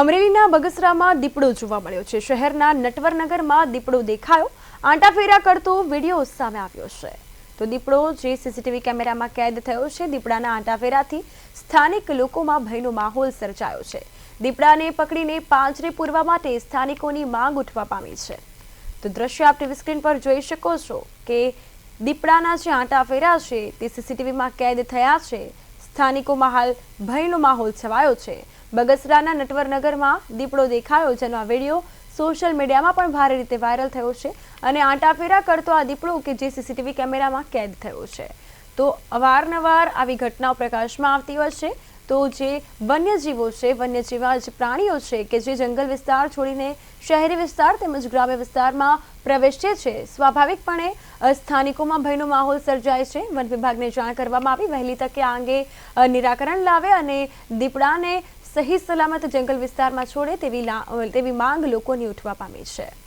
અમરેલીના બગસરામાં દીપડો જોવા મળ્યો છે. શહેરના નટવરનગરમાં દીપડો દેખાયો. આંટાફેરા કરતો વીડિયો સામે આવ્યો છે. તો દીપડો જે સીસીટીવી કેમેરામાં કેદ થયો છે, દીપડાના આંટાફેરાથી સ્થાનિક લોકોમાં ભયનો માહોલ સર્જાયો છે. દીપડાને પકડીને પાંજરે પૂરવા માટે સ્થાનિકોની માંગ ઉઠવા પામી છે. તો દ્રશ્ય આપ ટીવી સ્ક્રીન પર જોઈ શકો છો કે દીપડાના જે આંટાફેરા છે, તે સીસીટીવીમાં કેદ થયા છે. સ્થાનિકોમાં હાલ ભયનો માહોલ છવાયો છે. બગસરાના નટવરનગરમાં દીપડો દેખાયો, જેનો આ વીડિયો સોશિયલ મીડિયામાં પણ ભારે રીતે વાયરલ થયો છે અને આંટાફેરા કરતો આ દીપડો કે જે સીસીટીવી કેમેરામાં કેદ થયો છે. તો અવારનવાર આવી ઘટનાઓ પ્રકાશમાં આવતી હોય છે. તો જે વન્યજીવો છે, વન્યજીવા જે પ્રાણીઓ છે કે જે જંગલ વિસ્તાર છોડીને શહેરી વિસ્તાર તેમજ ગ્રામ્ય વિસ્તારમાં પ્રવેશે છે, સ્વાભાવિકપણે સ્થાનિકોમાં ભયનો માહોલ સર્જાય છે. વન વિભાગને જાણ કરવામાં આવી. વહેલી તકે આ અંગે નિરાકરણ લાવે અને દીપડાને સહી સલામત જંગલ વિસ્તારમાં છોડે તેવી તેવી માંગ લોકોની ઉઠવા પામી છે.